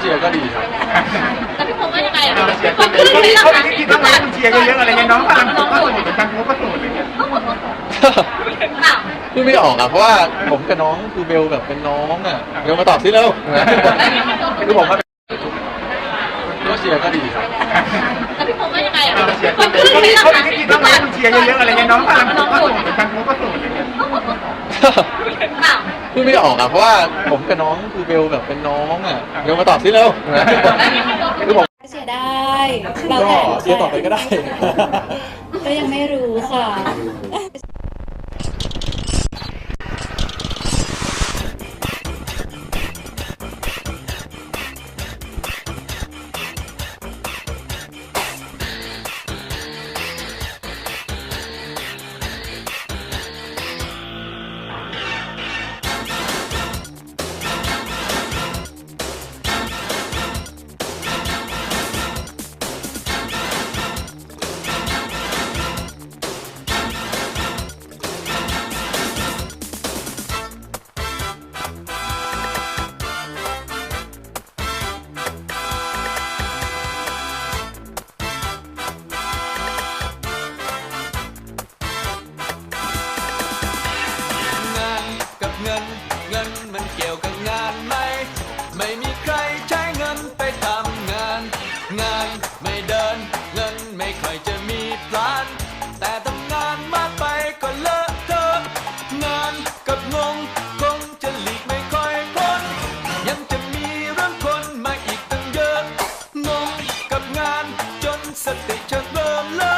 เชียร์ก็ดีครับ แล้วพี่พงษ์ว่ายังไงอะเชียร์ควาก็มดีคิดเห็นเขาเราไม่ได้คิดว่าไม่คุณเชียร์เยอะๆอะไรเงี้ยน้องกำลังก็สูดเหมือนกันเขาก็สูดอะไรเงี้ยอ้าวพูดไม่ออกอะเพราะว่าผมกับน้องคือเบลแบบเป็นน้องอะเบลมาตอบสิแล้วคือผมว่าก็เชียร์ก็ดีครับ แล้วพี่พงษ์ว่ายังไงอะเชียร์ควาก็มดีคิดเห็นเราเขาไม่ได้คิดว่าไม่คุณเชียร์เยอะๆอะไรเงี้ยน้องกำลังก็สูดเหมือนกันเขาก็สูดอะไรเงี้ยอ้าว พูดไม่ออกอะเพราะว่าผมกับน้องคือเบลแบบเป็นน้องอะเบลมาตอบสิแล้วคือผมเชียร์ได้เราก็แต่เชียร์ต่อไปก็ได้ ก็ยังไม่รู้ค่ะ sắc để chợt lớn lên